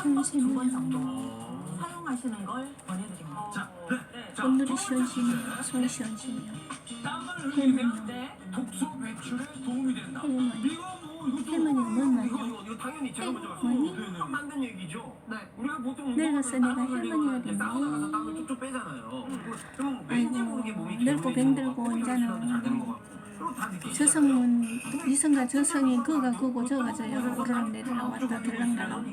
시원시원해요. 정도 사용하시는 걸 권해드립니다. 자, 네. 자, 오늘이 시원시원해요. 손 시원시원해요. 네. 독소 배출에 도움이 된다. 뭐뭔 말이야? 이거 당연히 제가 먼저 할머니? 말씀드리는 맞는 얘기죠. 네. 우리가 보통 내가 땀을 흘리고 할머니가 왠지 아이고, 늙고 병들고 것 같고 이제는 저성은 이성과 저성이 그가 그고 저가 저야 오르락 내리락 왔다 들락날락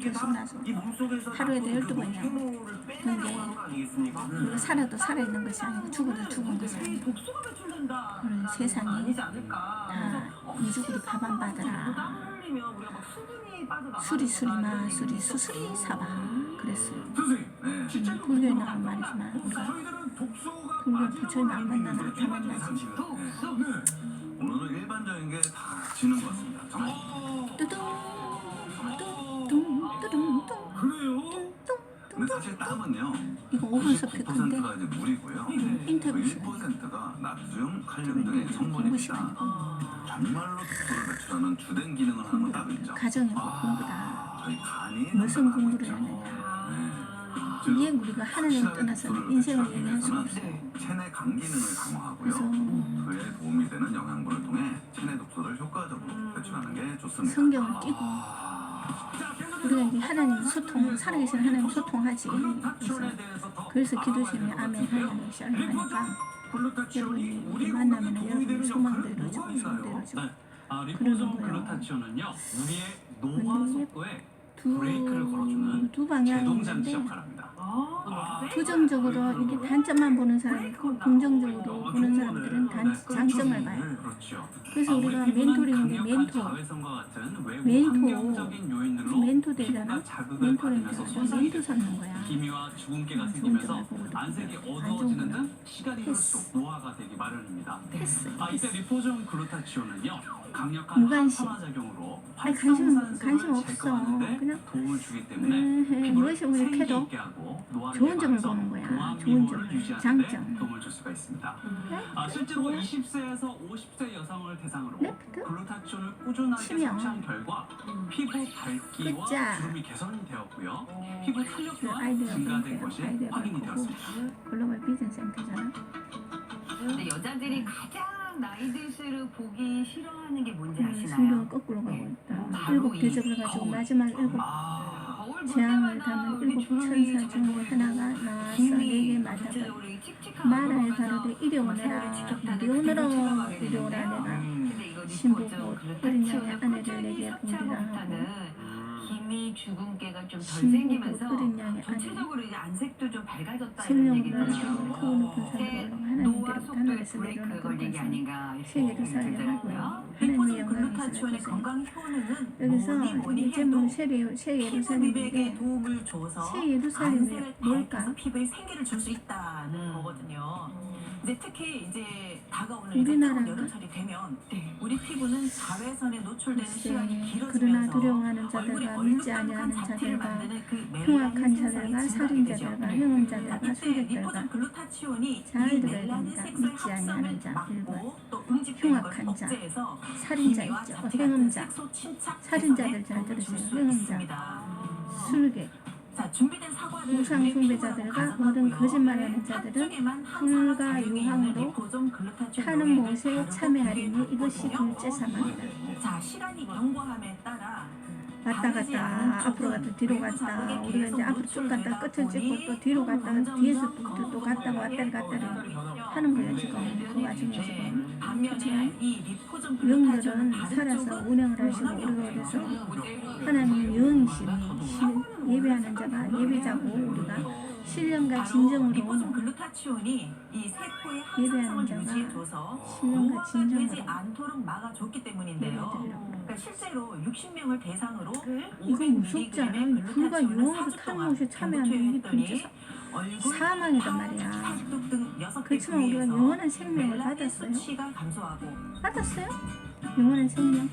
이 몸속에서 하루에도 나쁜 12번이야. 효모를 빼내는 근데? 우리가 살아도 살아있는 것이 아니고 죽어도 죽은 것이 아니고. 그런 세상이 아니지 않을까. 그래서 다 이주구리 밥 안 받아라. 수리 수리 마 수리 수수리 사바 그랬어요. 음, 불교에 나온 말이지만 우리가 불교 부처님 안 만나나 다 만나지 지는 것 같습니다. 그래요? 근데 사실 땀은요. 이거 오분석 페크인데 99%가 이제 물이고요. 인터뷰 그 시간 1%가 나트륨, 칼륨 등의 성분입니다. 정말로 독소를 배출하는 주된 기능을 하는 건 있죠. 가정의 공부다 저희 간이 무슨 공부를 네. 이게 우리가 하나님을 떠나서는 인생을 얘기할 수가 없어요 체내 간 기능을 강화하고요. 그에 도움이 되는 영양분을 통해 배출하는 게 좋습니다. 성경을 끼고 우리가 이게 하나님 소통 살아계신 하나님 소통하지. 그래서 그래서 기도심에 아멘 하나님 샬롬하니까. 여러분이 우리 만나면 여러분의 소망도 이루어지고 소원도 이루어지고 아, 그러는 리포종 거예요. 글루타치온은요 우리의 노화 속도에 브레이크를 걸어주는 두, 두 방향이 제동장치 있는데 역할을 합니다. 아, 부정적으로 이렇게 단점만 보는 사람이 있고 긍정적으로 보는 사람들은 단, 장점을 봐요 그렇죠. 그래서 아, 우리 우리가 멘토링인데 멘토 멘토. 멘토 되잖아 멘토링 되잖아 손상이 멘토 삼는 거야 기미와 주근깨가 음, 생기면서 안색이 어두워지는 등 시간이. 갈수록 노화가 되기 마련입니다. 패스 아 이때 패스 리포종 글루타치온은요 강력한 무관심. 항산화 작용으로 아니 관심 활성산소를 관심 없어 제거 그냥 도움을 주기 때문에 음, 피부를 무엇이 우리 생기 있게 하고 노화를 좋은 점을 예방해서 보는 거야. 좋은 미모를. 유지하는 장점. 데 도움을 줄 수가 있습니다. 네? 아, 실제로 20세에서 50세 여성을 대상으로 랩트? 글루타치온을 꾸준하게 치명. 섭취한 결과 피부 밝기와 끝자. 주름이 개선되었고요. 피부 탄력 그 증가된. 것이 아이디어가 확인이. 되었습니다. 글로벌 비전 센터잖아 근데 여자들이 가장 나이 들수록 보기 싫어하는 게 뭔지 음, 아시나요? 성경을 거꾸로 가고 있다. 일곱 대접을 가지고 마지막 일곱 아, 거울 볼 재앙을 때마다 담은 우리 일곱 주름이 천사 자꾸 하나가 나와서 내게 말하되 전체적으로 이 칙칙한 말하여 얼굴 가로되 보면서 이리 뭐 오너라 지켰다는 이리 그 오너라 이리 오라 되는데요. 내가 근데 이거 신부 리포죠. 곧 그렇다 어린 양의 아내를 꾸준히 내게 섭취하고 보리라 하고. 있다는 기미 주근깨가 좀 덜 신부 곧 생기면서 어린 양의 아내 전체적으로 이제 안색도 좀 밝아졌다 이런 생명을 얘기들이요. 가지고 크고 높은 새 산으 걸린 게 것은 아닌가 이렇게 들더라고요. 하나님의 리포전 영광이 글루타치온의 있어요 건강 효능은 여기서 뭐니 뭐니 해도 피부 미백에 도움을 줘서 안색을? 밝혀서 피부에 생기를 줄 수 있다는 음. 거거든요. 이제 특히 이제 다가오는 이제 여름철이 되면 네. 우리 피부는 자외선에 노출되는 시간이 그러나 길어지면서 두려워하는 얼굴이 자들과 믿지 얼룩덜룩한 아니하는 자들과 만드는 그 흉악한 멜라닌 자들과 되죠. 살인자들과 자, 행음자들과 이때 술객들과 리포전 글루타치온이 잘 이 들어야 멜라닌 됩니다. 색소의 믿지 아니하는 자, 합성을. 막고 또 응집되는 걸 흉악한 자, 억제해서 살인자 기미와 있죠 같은 색소 침착 살인자들 잘 들으세요. 있습니다. 술객 자, 준비된 사과를 우상 숭배자들과 모든. 거짓말하는 자들은 불과 유황으로 타는 못에 참여하리니 이것이. 둘째 사망이다 자, 시간이 경과함에 따라 왔다 갔다 앞으로 갔다 뒤로 갔다 우리가 이제 앞으로 쭉 갔다 끝을 찍고 또 뒤로 갔다가 점점 뒤에서 더 또, 또 갔다가 왔다리 갔다리 하는 거예요 지금 그 와중에 지금 그렇지만 영들은 살아서 운영을 하시고 우리가. 그래서 하나님 영이신 신- 예배하는 자가 예배자고 우리가 신령과 진정으로 예배하는 자가 신령과 진정으로 막아줬기 때문인데요. 그러니까 실제로 60명을 대상으로 이거 무섭지 않아요? 불과 유황으로 타는 것이 참여하는 게 진짜 사망이단 말이야. 그렇지만 우리가 영원한 생명을 받았어요. 받았어요? 영원한 생명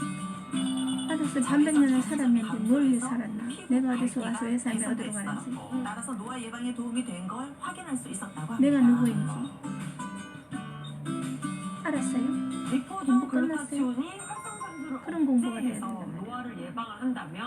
받았어요. 반백년을 살았는데 뭘 살았나? 내가 어디서 와서 왜 삶에 어디로 가는지 따라서 노화 예방에 도움이 된 걸 확인할 수 있었다고 합니다. 내가 누구인지 알았어요? 끝났어요? 글루타치온이 활성 산소를 그런 공부가 돼야 말이야. 노화를 예방을 한다면